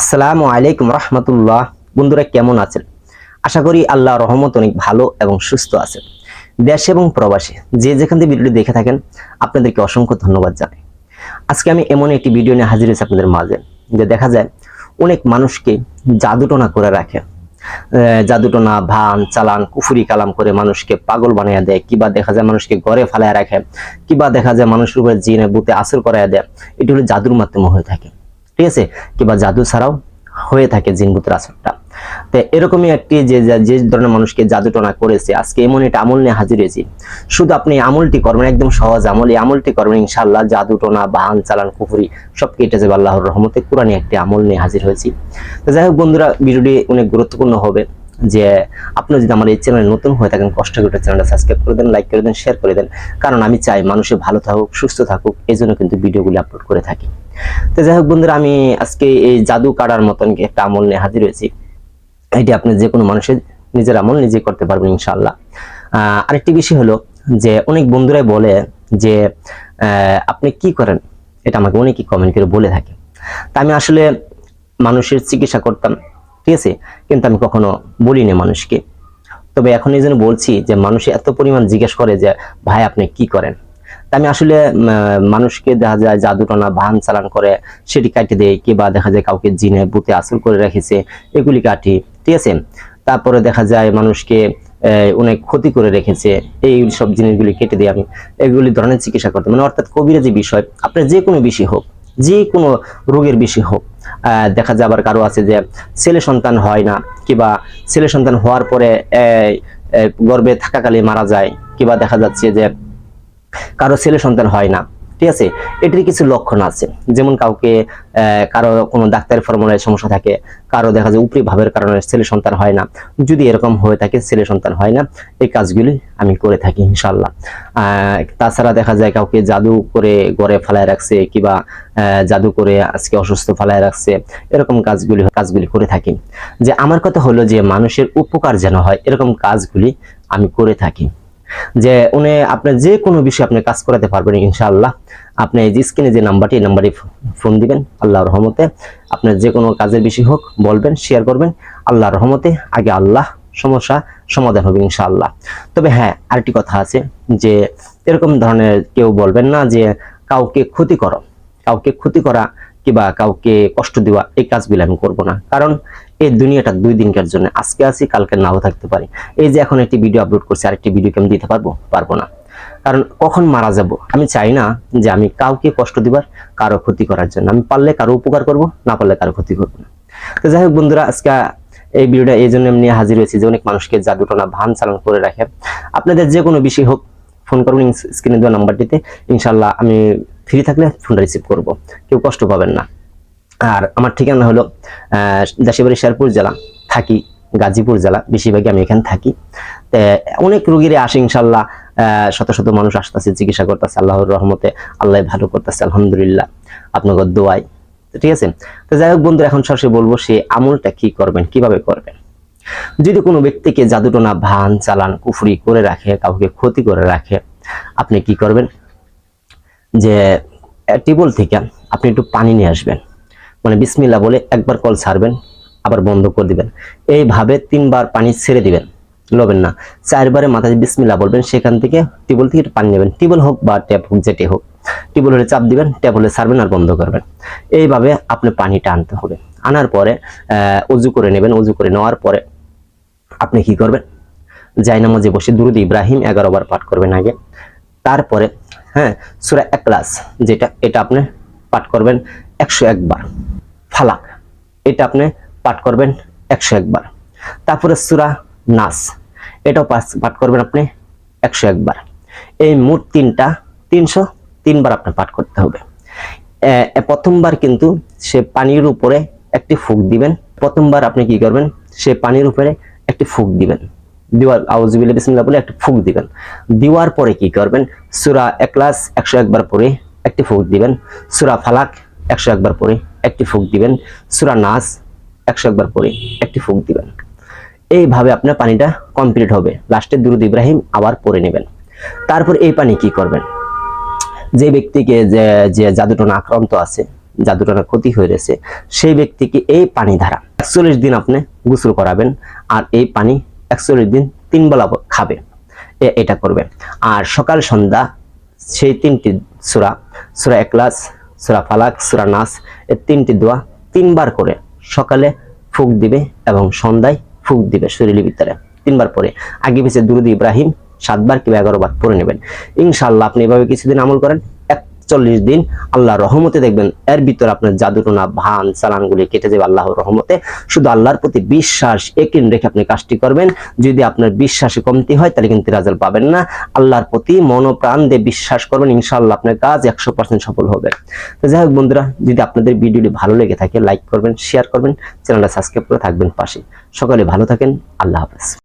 আসসালামু আলাইকুম রহমতুল্লাহ। বন্ধুরা কেমন আছেন? আশা করি আল্লাহ রহমত অনেক ভালো এবং সুস্থ আছেন। দেশে এবং প্রবাসে যে যেখান থেকে ভিডিওটি দেখে থাকেন, আপনাদেরকে অসংখ্য ধন্যবাদ জানাই। আজকে আমি এমন একটি ভিডিও নিয়ে হাজির হয়েছি আপনাদের মাঝে, যে দেখা যায় অনেক মানুষকে জাদুটনা করে রাখে। জাদুটনা, ভান, চালান, কুফুরি কালাম করে মানুষকে পাগল বানিয়ে দেয়, কিবা দেখা যায় মানুষকে ঘরে ফালায় রাখে, কিবা দেখা যায় মানুষের উপরে জিনে বুতে আসর করায় দেয়। এটি হলো জাদুর মাধ্যমে হয়ে থাকে। ঠিক আছে? কিংবা জাদু ছাড়াও হয়ে থাকে জিনবুতের আসরটা তো এরকমই একটি যে, যে- ধরনের মানুষকে জাদু টনা করেছে, আজকে এমন একটা আমল নিয়ে হাজির হয়েছি। শুধু আপনি আমলটি করবেন, একদম সহজ আমল। এই আমলটি করবেন, ইনশাআল্লাহ, জাদুটনা বাহান চালান, কুফুরি, সব কেটে যাবে আল্লাহর রহমতে। কোরআনে একটি আমল নিয়ে হাজির হয়েছি। তো যাই হোক বন্ধুরা, ভিডিওটি অনেক গুরুত্বপূর্ণ হবে। যে আপনি যদি আমার এই চ্যানেলে নতুন হয়ে থাকেন কষ্ট করে চ্যানেলটা সাবস্ক্রাইব করে দেন লাইক করে দেন শেয়ার করে দেন কারণ আমি চাই মানুষের ভালো থাকুক সুস্থ থাকুক এই জন্য কিন্তু ভিডিওগুলি আপলোড করে থাকি। তো যাই হোক বন্ধুরা আমি আজকে এই জাদু কাটার মতন একটা আমল নিয়ে হাজির হয়েছি। এটি আপনি যে কোনো মানুষের নিজের আমল নিজে করতে পারবেন ইনশাআল্লাহ। আহ, আরেকটি বিষয় হলো যে অনেক বন্ধুরাই বলে যে আপনি কি করেন? এটা আমাকে অনেকেই কমেন্ট করে বলে থাকে। তা আমি আসলে মানুষের চিকিৎসা করতাম ঠিক আছে কিন্তু আমি কখনো বলিনি মানুষকে। তবে এখন এই জন্য বলছি যে মানুষ এত পরিমাণ জিজ্ঞেস করে যে, ভাই, আপনি কি করেন? আমি আসলে মানুষকে দেখা যায় জাদুটনা ভান চালান করে সেটি কাটি দেয় কিংবা দেখা যায় কাউকে জিনে, বুতে আসল করে রেখেছে, এগুলি কাটি ঠিক আছে তারপরে দেখা যায় মানুষকে অনেক ক্ষতি করে রেখেছে, এই সব জিনিসগুলি কেটে দিয়ে আমি, এগুলি ধরনের চিকিৎসা করতে। মানে অর্থাৎ কবিরাজি বিষয় আপনার যে কোনো বিষয় হোক, যে কোনো রোগের বিষয় হোক দেখা যাবার কারও আছে যে ছেলে সন্তান হয় না, কিবা ছেলে সন্তান হওয়ার পরে গর্বে থাকাকালে মারা যায়, কিবা দেখা যাচ্ছে যে কারও ছেলে সন্তান হয় না। ঠিক আছে? এটির কিছু লক্ষণ আছে। যেমন কাউকে কারও কোনো ডাক্তারের ফর্মুলায় সমস্যা থাকে, কারও দেখা যায় উপরি ভাবের কারণে ছেলে সন্তান হয় না। যদি এরকম হয়ে থাকে, ছেলে সন্তান হয় না, এই কাজগুলি আমি করে থাকি ইনশাল্লাহ তাছাড়া দেখা যায় কাউকে জাদু করে গড়ে ফেলায় রাখছে, কিংবা জাদু করে আজকে অসুস্থ ফেলায় রাখছে, এরকম কাজগুলি কাজগুলি করে থাকি। যে আমার কথা হলো যে, মানুষের উপকার যেন হয়, এরকম কাজগুলি আমি করে থাকি। যে উনি আপনার যে কোনো বিষয়ে আপনি কাজ করাতে পারবেন ইনশাআল্লাহ। আপনি এই স্ক্রিনে যে নাম্বারটি, এই নাম্বারে ফোন দিবেন, আল্লাহর রহমতে। আপনার যে কোনো কাজের বিষয় হোক বলবেন শেয়ার করবেন, আল্লাহর রহমতে। আগে আল্লাহ, সমস্যা সমাধান হবে ইনশাআল্লাহ। তবে হ্যাঁ আরেকটি কথা আছে যে এরকম ধরনের কেউ বলবেন না যে কাউকে ক্ষতি করো। কাউকে ক্ষতি করা কিংবা কাউকে কষ্ট দেওয়া, এই কাজগুলো আমি করব না। কারণ এই দুনিয়াটা দুই দিনকার জন্য, আজকে আছি, কালকে নাও থাকতে পারি। এই যে এখন একটি ভিডিও আপলোড করছি, আরেকটি ভিডিও আমি দিতে পারব? পারব না। কারণ কখন মারা যাব? আমি চাই না যে আমি কাউকে কষ্ট দিবার, কারও ক্ষতি করার জন্য। আমি পারলে কারও উপকার করব, না পারলে কারও ক্ষতি করব না। তো যাই হোক বন্ধুরা, আজকে এই ভিডিওটা এই জন্য নিয়ে হাজির হয়েছি যে অনেক মানুষকে জাদুটনা ভান চালান করে রাখে। আপনাদের যে কোনো বিষয় হোক ফোন করুন স্ক্রিনে দেওয়া নাম্বারটিতে ইনশাল্লাহ আমি ফ্রি থাকলে ফোনটা রিসিভ করব। কেউ কষ্ট পাবেন না। আর আমার ঠিকানা হলো আহ, দেশেবাড়ি শেরপুর জেলা থাকি গাজীপুর জেলা বেশিরভাগই আমি এখানে থাকি। অনেক রোগীরে আসে ইনশাল্লাহ শত শত মানুষ আসতেছে চিকিৎসা করতেছে আল্লাহর রহমতে আল্লাহ ভালো করতেছে আলহামদুলিল্লাহ আপনাদের দোয়াই ঠিক আছে? তো যাই হোক বন্ধু এখন সরাসরি বলব সে আমলটা কি করবেন কীভাবে করবেন? যদি কোনো ব্যক্তিকে জাদুটনা ভান চালান কুফরি করে রাখে কাউকে ক্ষতি করে রাখে আপনি কি করবেন? যে টেবল থেকে আপনি একটু পানি নিয়ে আসবেন। মানে বিসমিল্লা বলে একবার কল ছাড়বেন, আবার বন্ধ করে দিবেন। এইভাবে তিনবার পানি ছেড়ে দিবেন, লবেন না। চারবারে মাথায় বিসমিল্লা বলবেন, সেখান থেকে টিবল থেকে পানি নেবেন। টিবল হোক বা ট্যাপ হোক, যেটি হোক টিবল হলে চাপ দিবেন, ট্যাপ হলে ছাড়বেন আর বন্ধ করবেন। এইভাবে আপনি পানিটা আনতে হবে। আনার পরে উজু করে নেবেন। উজু করে নেওয়ার পরে আপনি কি করবেন? জায়নামাজে বসে দুরুদ ইব্রাহিম এগারো বার পাঠ করবেন আগে। তারপরে হ্যাঁ সুরা একলাস যেটা, এটা আপনি পাঠ করবেন একশো একবার ফালাক, এটা আপনি পাঠ করবেন একশো একবার তারপরে সুরা নাস, এটাও পাঠ- করবেন আপনি একশো একবার এই মোট তিনটা, তিনশো তিনবার আপনি পাঠ করতে হবে। প্রথমবার কিন্তু সে পানির উপরে একটি ফুক দিবেন। প্রথমবার আপনি কি করবেন? সে পানির উপরে একটি ফুক দিবেন। দিওয়ার আউজুবিল্লাহ বিসমিল্লাহ বলে একটি ফুক দিবেন। দেওয়ার পরে কি করবেন? সূরা একলাস একশো একবার পরে একটি ফুক দিবেন। সূরা ফালাক একশো একবার পরে একটি ফুক দিবেন। সূরা নাস একশো একবার পরে একটি ফুক দিবেন। এইভাবে আপনার পানিটা কমপ্লিট হবে। লাস্টে দুরুদ ইব্রাহিম আবার পরে নেবেন। তারপর এই পানি কি করবেন? যে ব্যক্তিকে যে যে জাদুটনা আক্রান্ত আছে জাদুটানা ক্ষতি হয়ে রয়েছে সেই ব্যক্তিকে এই পানি ধারা একচল্লিশ দিন আপনি গোসল করাবেন। আর এই পানি একচল্লিশ দিন তিন বেলা খাবে। এটা করবেন আর সকাল, সন্ধ্যা, সেই তিনটি সুরা সুরা একলাস সুরা ফালাক, সুরা নাস এই তিনটি দোয়া তিনবার করে সকালে ফুক দিবে এবং সন্ধ্যায় ফুক দিবে শরীরের ভিতরে। তিনবার পরে। আগে পিছিয়ে দুরুদ ইব্রাহিম, সাতবার কিংবা এগারো বার পরে নেবেন। ইনশাআল্লাহ আপনি এভাবে কিছুদিন আমল করেন একচল্লিশ দিন আল্লাহ রহমতে দেখবেন, এর ভিতরে আপনার জাদুটোনা, ভান, চালানগুলি কেটে যাবে আল্লাহর রহমতে। শুধু আল্লাহর প্রতি বিশ্বাস একিন রেখে আপনি কাজটি করবেন। যদি আপনার বিশ্বাসে কমতি হয়, তাহলে কিন্তু রাজাল পাবেন না। আল্লাহর প্রতি মনোপ্রাণ দিয়ে বিশ্বাস করবেন, ইনশাআল্লাহ আপনার কাজ একশো পার্সেন্ট সফল হবে। তো যাই হোক বন্ধুরা, যদি আপনাদের ভিডিওটি ভালো লেগে থাকে লাইক করবেন শেয়ার করবেন চ্যানেলটা সাবস্ক্রাইব করে থাকবেন পাশে। সকালে ভালো থাকেন, আল্লাহ হাফেজ।